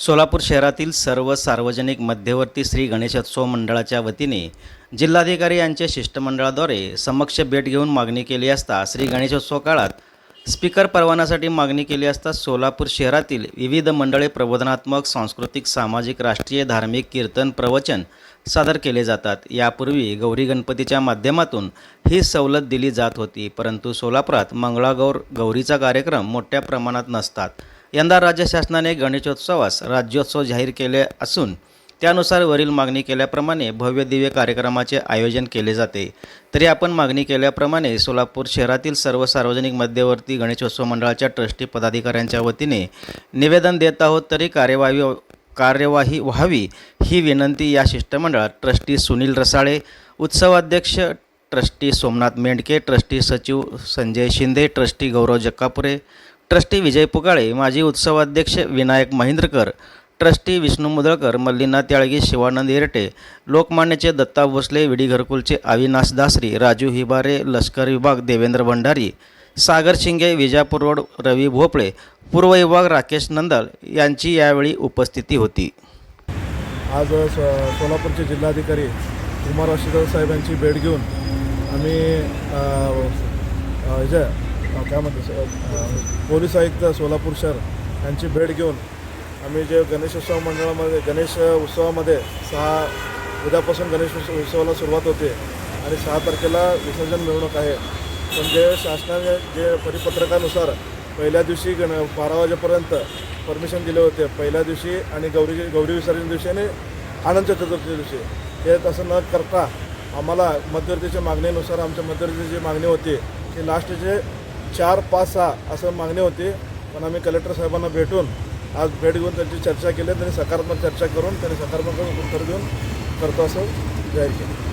सोलापूर शहरातील सर्व सार्वजनिक मध्यवर्ती श्री गणेशोत्सव मंडळाच्या वतीने जिल्हाधिकारी यांच्या शिष्टमंडळाद्वारे समक्ष भेट घेऊन मागणी केली असता श्री गणेशोत्सव काळात स्पीकर परवान्यासाठी मागणी केली असता सोलापूर शहरातील विविध मंडळे प्रबोधनात्मक सांस्कृतिक सामाजिक राष्ट्रीय धार्मिक कीर्तन प्रवचन सादर केले जातात. यापूर्वी गौरी गणपतीच्या माध्यमातून ही सवलत दिली जात होती परंतु सोलापुरात मंगळागौर गौरीचा कार्यक्रम मोठ्या प्रमाणात नसतात. यंदा राज्य शासनाने गणेशोत्सवास राज्योत्सव जाहीर केले असून त्यानुसार वरील मागणी केल्याप्रमाणे भव्य दिव्य कार्यक्रमाचे आयोजन केले जाते. तरी आपण मागणी केल्याप्रमाणे सोलापूर शहरातील सर्व सार्वजनिक मध्यवर्ती गणेशोत्सव मंडळाच्या ट्रस्टी पदाधिकाऱ्यांच्या वतीने निवेदन देत आहोत तरी कार्यवाही कार्यवाही व्हावी ही विनंती या शिष्टमंडळात ट्रस्टी सुनील रसाळे उत्सवाध्यक्ष ट्रस्टी सोमनाथ मेंढके ट्रस्टी सचिव संजय शिंदे ट्रस्टी गौरव जक्कापुरे ट्रस्टी विजय पुकाळे माजी उत्सवाध्यक्ष विनायक महिंद्रकर ट्रस्टी विष्णू मुदळकर मल्लिना त्याळगी शिवानंद हिरटे लोकमान्यचे दत्ता भोसले विडी घरकुलचे अविनाश दासरी राजू हिबारे लष्कर विभाग देवेंद्र भंडारी सागर शिंगे विजापूर रोड रवी भोपळे पूर्व विभाग राकेश नंदल यांची यावेळी उपस्थिती होती. आज सो सोलापूरचे जिल्हाधिकारी कुमार आशीर्वाद साहेब यांची भेट घेऊन आम्ही अ, काय म्हणतो? पोलीस आयुक्त सोलापूर शहर यांची भेट घेऊन आम्ही जे गणेशोत्सव मंडळामध्ये गणेश उत्सवामध्ये सहा उद्यापासून गणेश उत्सव- उत्सवाला सुरुवात होते आणि सहा तारखेला विसर्जन मिरवणूक आहे. पण जे शासनाने जे परिपत्रकानुसार पहिल्या दिवशी गण बारा वाजेपर्यंत परमिशन दिले होते. पहिल्या दिवशी आणि गौरी गौरी विसर्जन दिवशी आणि आनंद चतुर्थी दिवशी. हे तसं न करता आम्हाला मध्यवर्तीच्या मागणीनुसार आमच्या मध्यवर्तीची मागणी होती की लास्टचे चार पाच सहा असं मागणी होती. पण आम्ही कलेक्टर साहेबांना भेटून आज भेट घेऊन त्यांची चर्चा केली. त्यांनी सकारात्मक चर्चा करून त्यांनी सकारात्मक उत्तर देऊन करतो असं जाहीर केलं.